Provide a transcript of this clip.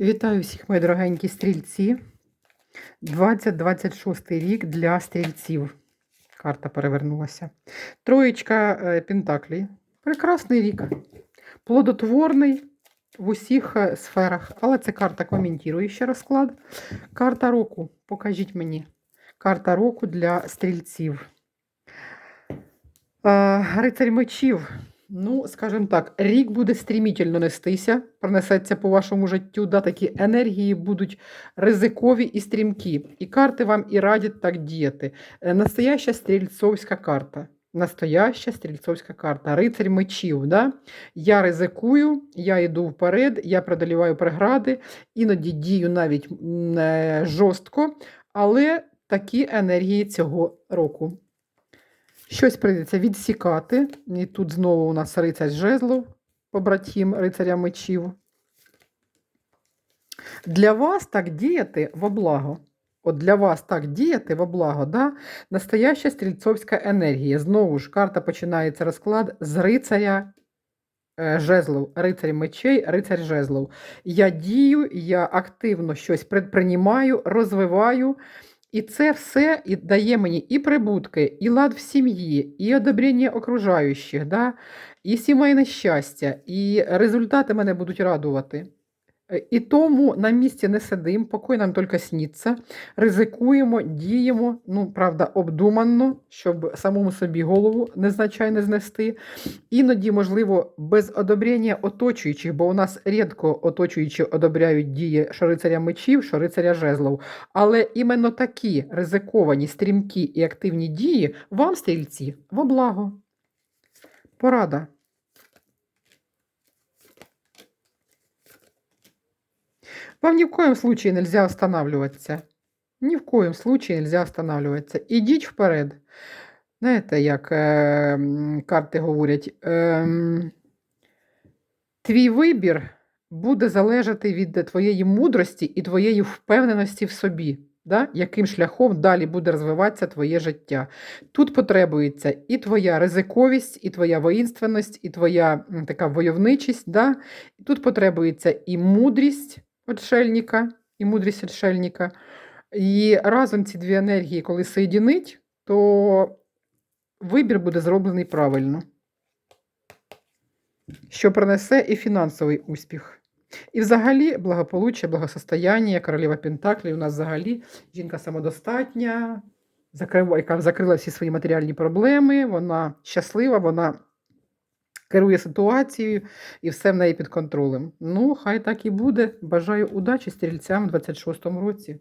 Вітаю всіх, мої дорогенькі стрільці. 2026 рік для стрільців. Карта перевернулася. Троєчка е, Пентаклі. Прекрасний рік. Плодотворний в усіх е, сферах. Але це карта коментуюча розклад. Карта року. Покажіть мені. Карта року для стрільців. Е, Рицарь мечів. Ну, скажімо так, рік буде стрімітельно нестися, пронесеться по вашому життю, да, такі енергії будуть ризикові і стрімкі. І карти вам і радять так діяти. Е, Настояща стрільцовська карта. Настояща стрільцовська карта. Рицарь мечів. Да? Я ризикую, я йду вперед, я преодоліваю прегради, іноді дію навіть е, жорстко, але такі енергії цього року. Щось прийдеться відсікати. І тут знову у нас рицарь жезлов, побратім рицаря мечів. Для вас так діяти во благо. От для вас так діяти во благо, да? настояща стрільцовська енергія. Знову ж карта починається розклад з рицаря е, жезлов, рицарь мечей, рицарь жезлов. Я дію, я активно щось предпринімаю, розвиваю. І це все і дає мені і прибутки, і лад в сім'ї, і одобрення окружаючих, да? і сімейне щастя, і результати мене будуть радувати. Е, І тому на місці не сидимо, покой нам тільки сніться, ризикуємо, діємо, ну, правда, обдуманно, щоб самому собі голову незначай не знести. Іноді, можливо, без одобрення оточуючих, бо у нас рідко оточуючі одобряють дії що рицаря мечів, що рицаря жезлов. Але іменно такі ризиковані, стрімкі і активні дії вам, стрільці, во благо. Порада. Вам ни в коем случае нельзя останавливаться. Ні в коем случае нельзя останавливаться. Ідіть вперед. Знаєте, як е, карти говорять, ем, твій вибір буде залежати від твоєї мудрості і твоєї впевненості в собі. Да? Яким шляхом далі буде розвиватися твоє життя. Тут потребується і твоя ризиковість, і твоя воїнственність, і твоя така войовничість. Да? Тут потребується і мудрість отшельника, і мудрість отшельника. І разом ці дві енергії, коли соєдинить, то вибір буде зроблений правильно, що принесе і фінансовий успіх. І взагалі благополуччя, благосостояння, королева Пентаклі у нас взагалі жінка самодостатня, яка закрила всі свої матеріальні проблеми, вона щаслива, вона керує ситуацією і все в неї під контролем. Ну, хай так і буде. Бажаю удачі стрільцям у 26-му році.